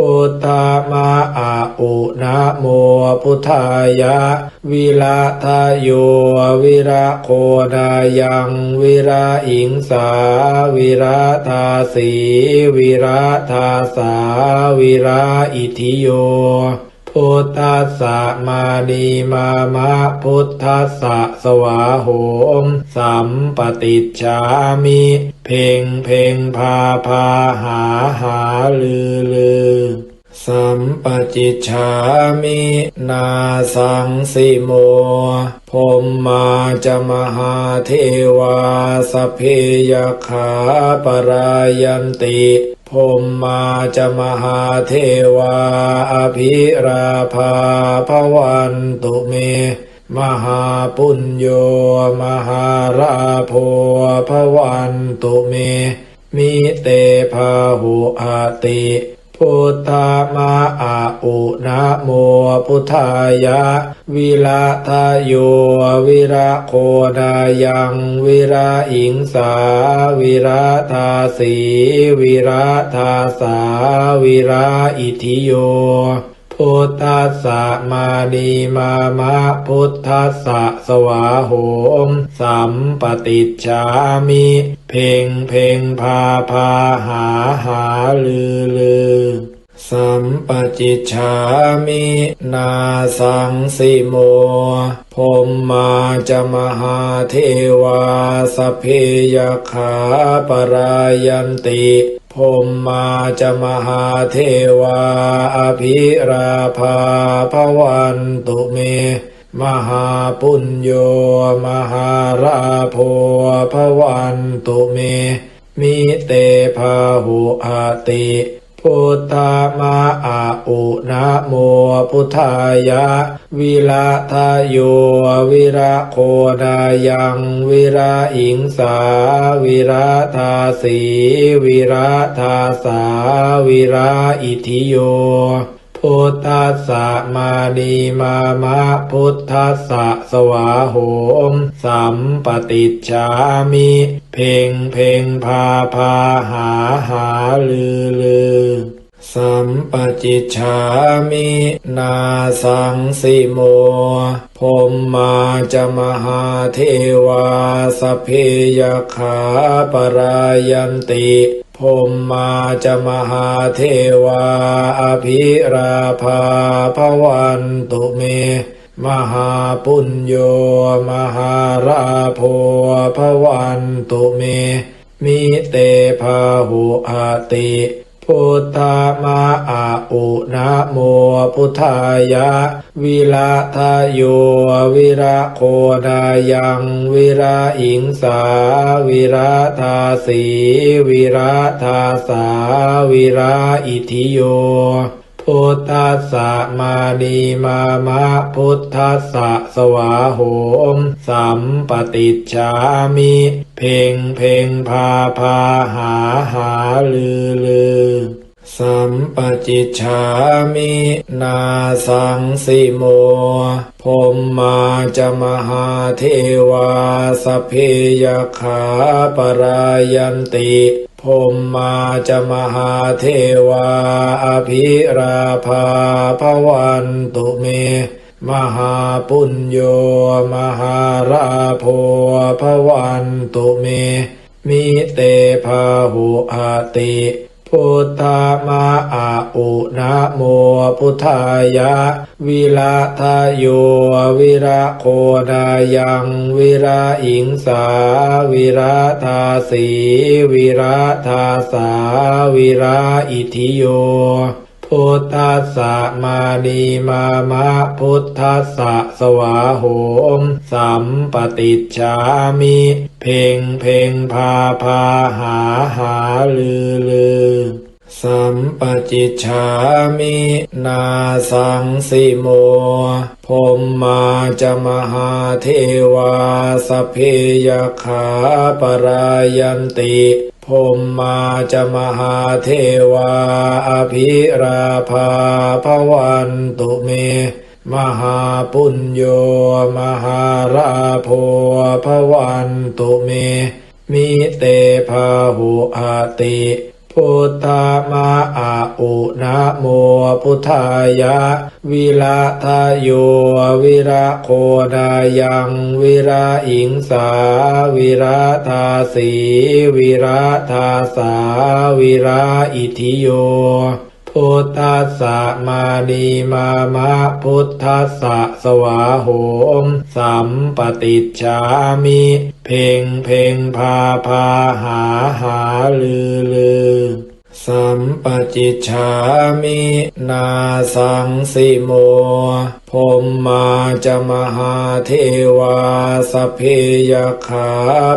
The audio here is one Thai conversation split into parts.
พุทธามาอาอุนะโมพุทธายะ วิระทาโยวิระโคนายังวิระอิงสา วิระทาสีวิระทาสา วิระอิทิโยพุทธัสสะมานีมามะพุทธัสสะสวาโหมสัมปติจามิ เพ่งเพ่งพาพาหาหาลือลือ จิจฉามินาสังสิโมพรหมาจะมหาเทวาสเพยขาปรายันติพรหมาจะมหาเทวาอภิราภาพวันตุเมมหาปุญโยมหาราโพพวันตุเมมิเตภาหุอาติ พุทธามาอาอุนะโมพุทธายะ วิระทโยวิระโคนายังวิระอิงสา วิระทาสีวิระทาสา วิระอิทิโย พุทธัสสะมานีมามะพุทธัสสะสวาโหม สัมปติชามิ เพ่งเพ่งพาพาหาหาลือลือ สัมปจิจฉามินาสังสิโมพรหมาจะมหาเทวาสเพยขาปรายันติพรหมาจะมหาเทวาอภิราภาพวันตุเม มหาปุญโยมหาราโพพวันตุเม มิเตภาหุอาติ พุทธามาอาอุนะโมพุทธายะ วิระทาโยวิระโคนายังวิระอิงสา วิระทาสีวิระทาสา วิระอิทิโยพุทธัสสะมานีมามะพุทธัสสะสวาโหมสัมปติจามิ เพ่งเพ่งพาพาหาหาลือลือ จิจฉามินาสังสิโมพรหมาจะมหาเทวาสเพยขาปรายันติพรหมาจะมหาเทวาอภิราภาพวันตุเม มหาปุญโยมหาราโพพวันตุเม มิเตภาหุอาติ พุทธามาอาอุนะโมพุทธายะ วิระทาโยวิระโคนายังวิระอิงสา วิระทาสีวิระทาสา วิระอิทิโย พุทธัสสะมานีมามะพุทธัสสะสวาโหมสัมปติชามิเพ่งเพ่งพาพาหาหาลือลือ สัมปจิจฉามินาสังสิโมพรหมาจะมหาเทวาสเพยขาปรายันติพรหมาจะมหาเทวาอภิราภาพวันตุเมมหาปุญโยมหาราโพพวันตุเมมิเตภาหุอาติ พุทธามาอาอุนะโมพุทธายะ วิระทาโยวิระโคนายังวิระอิงสา วิระทาสีวิระทาสา วิระอิทิโยพุทธัสสะมานีมามะพุทธัสสะสวาโหมสัมปติจามิ เพ่งเพ่งพาพาหาหาลือลือสัมปจิชามินาสังสิโมพรหมาจะมหาเทวาสเพยขาปรายันติพรหมาจะมหาเทวาอภิราภาพวันตุเม มหาปุญโยมหาราโพพวันตุเม มิเตภาหุอาติพุทธามาอาอุนะโมพุทธายะ วิระทาโยวิระโคนายังวิระอิงสา วิระทาสีวิระทาสา วิระอิทิโย พุทธัสสะมานีมามะพุทธัสสะสวาโหมสัมปติชามิเพ่งเพ่งพาพาหาหาลือลือ สัมปจิจฉามินาสังสิโมพรหมาจะมหาเทวาสเพยขา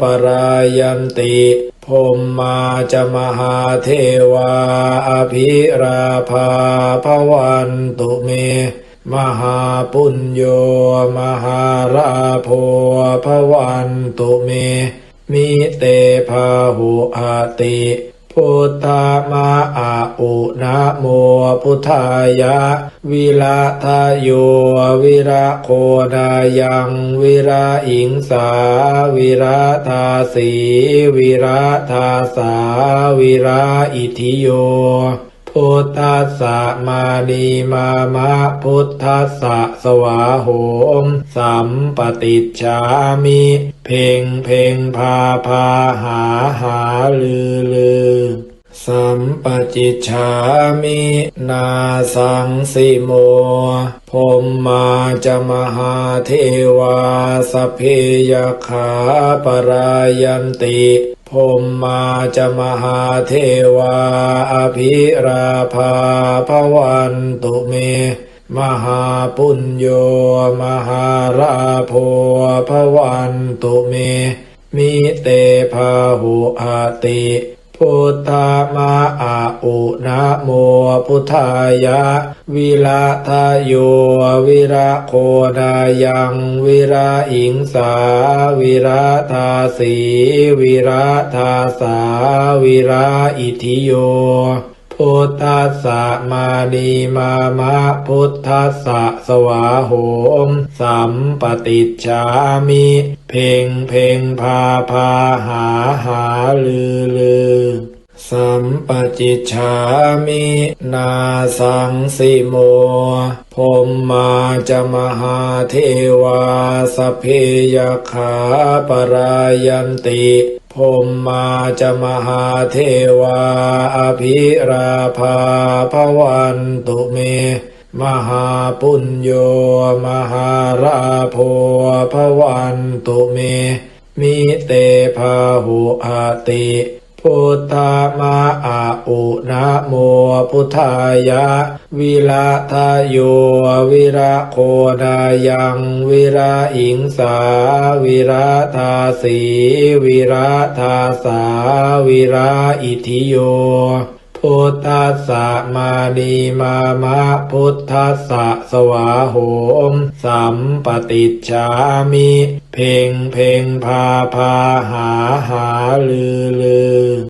ปรายันติพรหมาจะมหาเทวาอภิราภาพวันตุเม มหาปุญโยมหาราโพพวันตุเมมิเตภาหุอาติ พุทธามาอาอุนะโมพุทธายะ วิระทโยวิระโคนายังวิระอิงสา วิระทาสีวิระทาสา วิระอิทิโยพุทธัสสะมานีมามะพุทธัสสะสวาโหมสัมปติจามิ เพ่งเพ่งพาพาหาหาลือลือ สัมปจิจฉามินาสังสิโมพรหมาจะมหาเทวาสเพยขาปรายันติพรหมาจะมหาเทวาอภิราภาพวันตุเม มหาปุญโยมหาราโพพวันตุเม มิเตภาหุอาติ พุทธามาอาอุนะโมพุทธายะ วิระทาโยวิระโคนายังวิระอิงสา วิระทาสีวิระทาสา วิระอิทิโย พุทธัสสะมานีมามะพุทธัสสะสวาโหมสัมปติชามิเพ่งเพ่งพาพาหาหาลือลือ สัมปจิจฉามินาสังสิโมพรหมาจะมหาเทวาสเพยขาปรายันติพรหมาจะมหาเทวาอภิราภาพวันตุเม มหาปุญโยมหาราโพพวันตุเม มิเตภาหุอาติ พุทธามาอาอุนะโมพุทธายะ วิระทาโยวิระโคนายังวิระอิงสา วิระทาสีวิระทาสา วิระอิทิโยพุทธัสสะมานีมามะพุทธัสสะสวาโหมสัมปติจามิ เพ่งเพ่งพาพาหาหาลือลือ